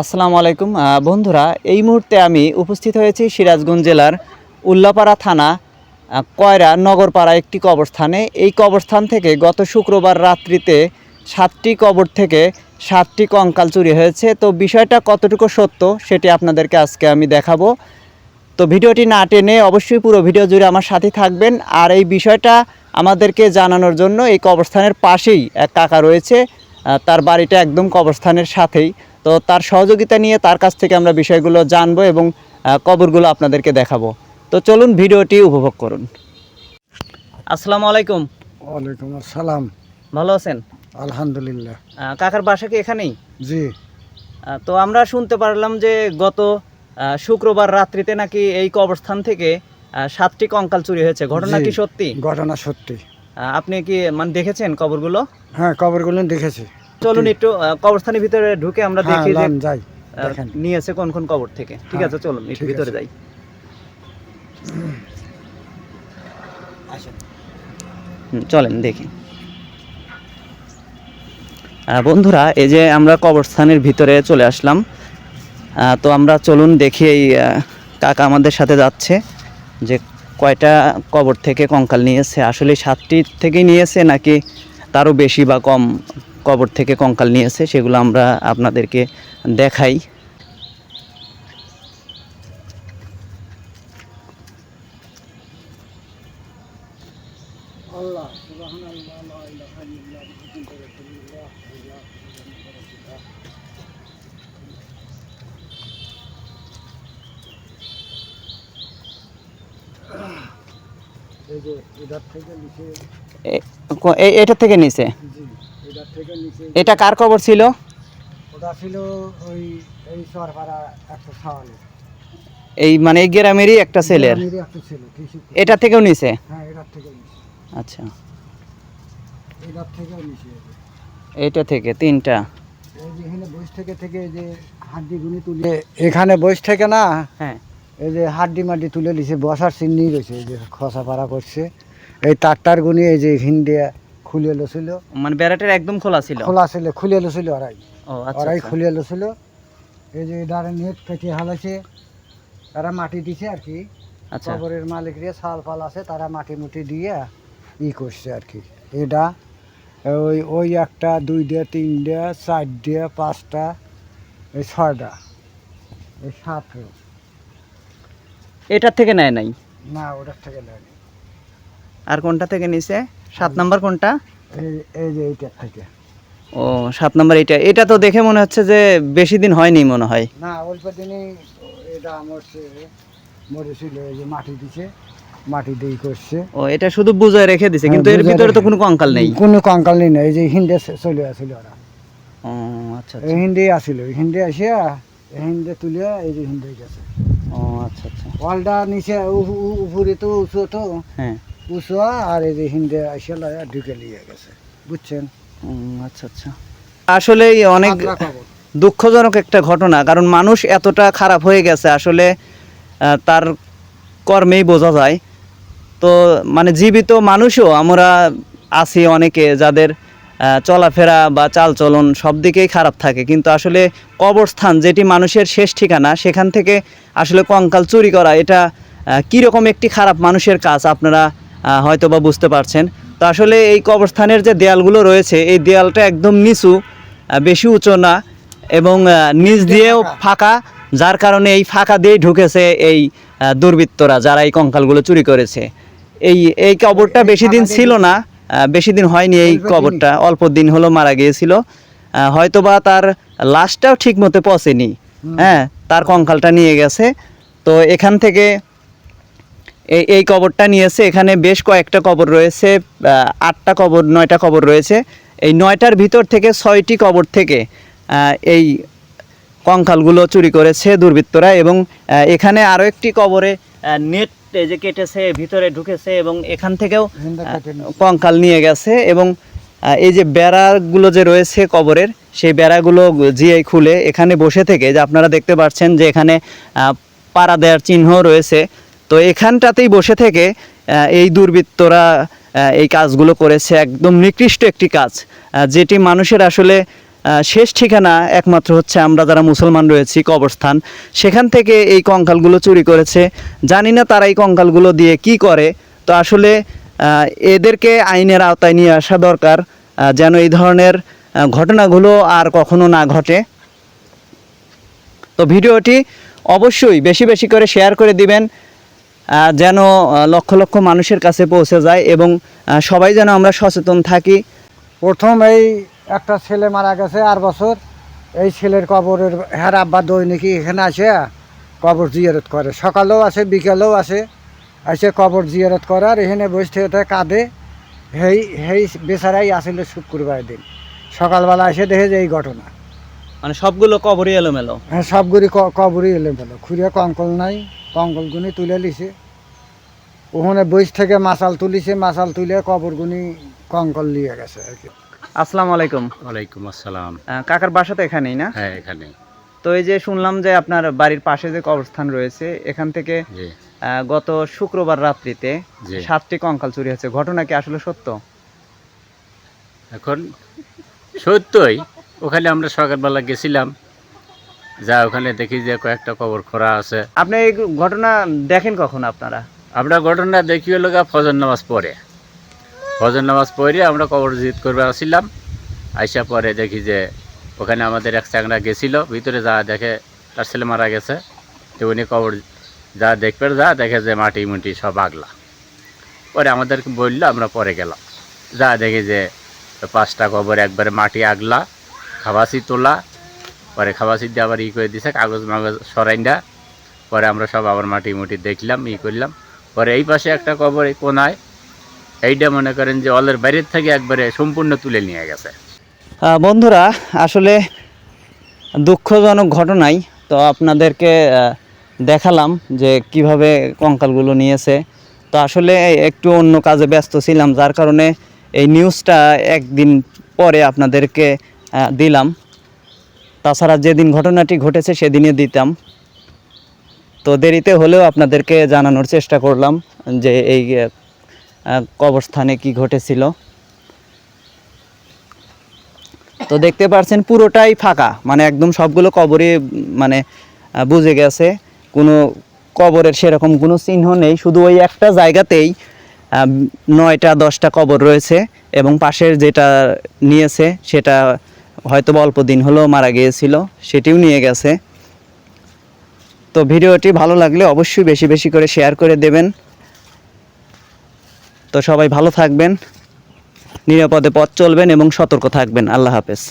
আসসালামু আলাইকুম। বন্ধুরা, এই মুহূর্তে আমি উপস্থিত হয়েছি সিরাজগঞ্জ জেলার উল্লাপাড়া থানা কয়রা নগরপাড়া একটি কবরস্থানে। এই কবরস্থান থেকে গত শুক্রবার রাত্রিতে সাতটি কবর থেকে সাতটি কঙ্কাল চুরি হয়েছে। তো বিষয়টা কতটুকু সত্য সেটি আপনাদেরকে আজকে আমি দেখাবো। তো ভিডিওটি না টেনে অবশ্যই পুরো ভিডিও জুড়ে আমার সাথে থাকবেন। আর এই বিষয়টা আমাদেরকে জানানোর জন্য এই কবরস্থানের পাশেই এক কাকা রয়েছে। তার বাড়িটা একদম কবরস্থানের সাথেই। তো তার সহযোগিতা নিয়ে তার কাছ থেকে আমরা বিষয়গুলো জানব এবং কবরগুলো আপনাদেরকে দেখাবো। তো চলুন ভিডিওটি উপভোগ করুন। আসসালামু আলাইকুম। ওয়ালাইকুম আসসালাম। ভালো আছেন? আলহামদুলিল্লাহ। কাকার বাসা কি এখানেই? জি। তো আমরা শুনতে পারলাম যে গত শুক্রবার রাত্রিতে নাকি এই কবরস্থান থেকে সাতটি কঙ্কাল চুরি হয়েছে। ঘটনা কি সত্যি? ঘটনা সত্যি। আপনি কি মানে দেখেছেন কবরগুলো? হ্যাঁ কবরগুলো দেখেছি। চলুন একটু কবরস্থানের ভিতরে ঢুকে আমরা হ্যাঁ দেখি যে নিয়েছে কোন কোন কবর থেকে। ঠিক হ্যাঁ, আছে চলুন একটু ভিতরে যাই। চলেন দেখি। বন্ধুরা এই যে আমরা কবরস্থানের ভিতরে চলে আসলাম। আহ, তো আমরা চলুন দেখি এই কাকা আমাদের সাথে যাচ্ছে যে কয়টা কবর থেকে কঙ্কাল নিয়েছে। আসলে সাতটি থেকেই নিয়েছে নাকি তারও বেশি বা কম? কবর থেকে কঙ্কাল নিয়েছে সেগুলো আমরা আপনাদেরকে দেখাই। এটা থেকে নিছে এটার থেকে নিচে? এটা কার কবর ছিল? ওটা ছিল ওই এই সরপাড়া একটা সাওয়ালে এই মানে এই গ্রামেরই একটা ছেলের? এটা থেকেও নিছে হ্যাঁ থেকে আচ্ছা। এটা থেকে তিনটা? এই যে এখানে বয়স থেকে থেকে এই যে হাড্ডি গুনি তুলে এখানে বয়স থেকে না হ্যাঁ। এই যে হাড্ডি মাড্ডি তুলে দিছে বসার চিহ্নি রয়েছে এই যে খসা পাড়া করছে। এই তারটার গুনি এই যে হিন্দিয়া খুলে লছিল। মানে বেড়াটার একদম খোলা ছিল? খোলা ছিল খুলে লছিল ওরাই। ও আচ্ছা ওরাই আচ্ছা। খুলে লছিল। এই যে ডারে নেট পেটে হালাইছে তারা মাটি দিছে আর কি। আচ্ছা। কবরের মালিকরে সাল ফাল আছে তারা মাটি মুটি দিয়ে ই করছে আর কি। এটা ওই ওই একটা দুইটা তিনটা চারটা পাঁচটা এই ছয়টা এই সাতটা। এটার থেকে নেয় নাই? না ওটার থেকে লাগে আর কোনটা থেকে নিছে? সাত নাম্বার কোনটা? এই এই যে এইটা থেকে। ও সাত নাম্বার এটা এটা তো দেখে মনে হচ্ছে যে বেশি দিন হয়নি মনে হয়। না অল্প দিনই এটা মরছে মরেছিল এই যে মাটি দিছে মাটি দিয়ে করছে। ও এটা শুধু বুঝায় রেখে দিছে কিন্তু এর ভিতরে তো কোনো কঙ্কাল নেই। কোনো কঙ্কাল নেই এই যে হিন্দে চলে আসছিল ওরা। ও আচ্ছা এই আচ্ছা হিন্দে আসিল হিন্দে আসিয়া এই হিন্দে তুলিয়া এই যে হিন্দে গেছে। ও আচ্ছা আচ্ছা। ওয়ালটা নিচে উপরে তো উঁচু তো। হ্যাঁ। উঁচু আর এই যে হিন্দে আসিয়া ঢুকে নিয়ে গেছে। বুঝছেন? আচ্ছা আচ্ছা। আসলেই অনেক দুঃখজনক একটা ঘটনা কারণ মানুষ এতটা খারাপ হয়ে গেছে আসলে তার কর্মেই বোঝা যায়। তো মানে জীবিত মানুষও আমরা আছি অনেকে যাদের চলাফেরা বা চালচলন সব দিকেই খারাপ থাকে। কিন্তু আসলে কবরস্থান যেটি মানুষের শেষ ঠিকানা সেখান থেকে আসলে কঙ্কাল চুরি করা এটা কীরকম একটি খারাপ মানুষের কাজ? আপনারা হয়তো বা বুঝতে পারছেন। তো আসলে এই কবরস্থানের যে দেয়ালগুলো রয়েছে এই দেয়ালটা একদম নিচু বেশি উঁচু না এবং নিচ দিয়েও ফাঁকা। যার কারণে এই ফাঁকা দিয়েই ঢুকেছে এই দুর্বৃত্তরা যারা এই কঙ্কালগুলো চুরি করেছে। এই এই কবরটা বেশি দিন ছিল না বেশি দিন হয়নি এই কবরটা অল্প দিন হলো মারা গিয়েছিল। হয়তোবা তার লাশটাও ঠিক মতো পচেনি হ্যাঁ তার কঙ্কালটা নিয়ে গেছে। তো এখান থেকে এই এই কবরটা নিয়েছে। এখানে বেশ কয়েকটা কবর রয়েছে আটটা কবর নয়টা কবর রয়েছে। এই নয়টার ভিতর থেকে ছয়টি কবর থেকে এই কঙ্কালগুলো চুরি করেছে দুর্বৃত্তরা এবং এখানে আরও একটি কবরে নেট এই যে কেটেছে ভিতরে ঢুকেছে এবং এখান থেকেও। কঙ্কাল নিয়ে গেছে এবং এই যে বেড়াগুলো যে রয়েছে কবরের সেই বেড়াগুলো জিয়ে খুলে এখানে বসে থেকে যে আপনারা দেখতে পাচ্ছেন যে এখানে পাড়া দেওয়ার চিহ্ন রয়েছে। তো এখানটাতেই বসে থেকে এই দুর্বৃত্তরা এই কাজগুলো করেছে। একদম নিকৃষ্ট একটি কাজ যেটি মানুষের আসলে শেষ ঠিকানা একমাত্র হচ্ছে আমরা যারা মুসলমান রয়েছি, কবরস্থান। সেখান থেকে এই কঙ্কালগুলো চুরি করেছে। জানি না তারা এই কঙ্কালগুলো দিয়ে কি করে। তো আসলে এদেরকে আইনের আওতায় নিয়ে আসা দরকার যেন এই ধরনের ঘটনাগুলো আর কখনো না ঘটে। তো ভিডিওটি অবশ্যই বেশি বেশি করে শেয়ার করে দিবেন। যেন লক্ষ লক্ষ মানুষের কাছে পৌঁছে যায় এবং সবাই যেন আমরা সচেতন থাকি। প্রথম এই একটা ছেলে মারা গেছে আর বছর। এই ছেলের কবরের হ্যার আব্বা দৈনিকই এখানে আসে, কবর জিয়ারত করে। সকালেও আসে, বিকেলেও আসে এসে কবর জিয়ারত করে আর এখানে বসে থেকে কাঁদে। হেই হেই বেচারাই আসলে শুক্রবার দিন। সকালবেলা এসে দেখে যে এই ঘটনা। মানে সবগুলো কবরই এলোমেলো? হ্যাঁ সবগুলি ক- কবরই এলে বলো খুঁড়ে কঙ্কল নাই কঙ্কলগুনি তুলে লিছে ওখানে বইস থেকে মাসাল তুলিছে মাসাল তুলে কবরগুনি কঙ্কল নিয়ে গেছে আর কি। আসসালামু আলাইকুম। ওয়ালাইকুম আসসালাম। কাকার বাসা তো এখানেই না? হ্যাঁ এখানে তো এই যে শুনলাম যে আপনার বাড়ির পাশে যে কবরস্থান রয়েছে এখান থেকে আহ, গত শুক্রবার রাত্রিতে সাতটি কঙ্কাল চুরি হয়েছে। ঘটনা কি আসলে সত্য? এখন সত্যই ওখানে আমরা সকালবেলা গেছিলাম। যা ওখানে দেখি যে কয়েকটা কবর খোরা আছে। আপনি এই ঘটনা দেখেন কখন আপনারা? আমরা ঘটনা দেখি হলো ফজর নামাজ পড়ে। ফজর নামাজ পড়ে আমরা কবর জিত করবে আসছিলাম আইসা পরে দেখি যে ওখানে আমাদের এক চাংড়া গেছিল ভিতরে যা দেখে তার ছেলে মারা গেছে। তো উনি কবর যা দেখবে যা দেখে যে মাটি মুটি সব আগলা। পরে আমাদেরকে বলল আমরা পরে গেলাম। যা দেখি যে পাঁচটা কবর একবারে মাটি আগলা। খাবাসি তোলা, পরে খাবাসি দিয়ে আবার ই করে দিছে, কাগজ মাগজ সরাইন্দা। পরে আমরা সব আবার মাটি মুটি দেখলাম, ই করলাম। পরে এই পাশে একটা কবর কোনায় এইটা মনে করেন যে অলের বাইরের থেকে একবারে সম্পূর্ণ তুলে নিয়ে গেছে। বন্ধুরা, আসলে দুঃখজনক ঘটনাই। তো আপনাদেরকে দেখালাম যে কীভাবে কঙ্কালগুলো নিয়েছে। তো আসলে একটু অন্য কাজে ব্যস্ত ছিলাম, যার কারণে এই নিউজটা একদিন পরে আপনাদেরকে দিলাম। তাছাড়া যেদিন ঘটনাটি ঘটেছে সেদিনে দিতাম। তো দেরিতে হলেও আপনাদেরকে জানানোর চেষ্টা করলাম যে এই কবরস্থানে কি ঘটেছিল। তো দেখতে পাচ্ছেন পুরোটাই ফাঁকা মানে একদম সবগুলো কবরে উম, মানে বুঝে গেছে। কোনো কবরের সেরকম কোনো চিহ্ন নেই শুধু ওই একটা জায়গাতেই নয়টা দশটা কবর রয়েছে এবং পাশের যেটা নিয়েছে সেটা হয়তো অল্প দিন হলেও মারা গিয়েছিল, সেটিও নিয়ে গেছে। তো ভিডিওটি ভালো লাগলে অবশ্যই বেশি বেশি করে শেয়ার করে দেবেন। তো সবাই ভালো থাকবেন, নিরাপদে পথ চলবেন এবং সতর্ক থাকবেন। আল্লাহ হাফেজ।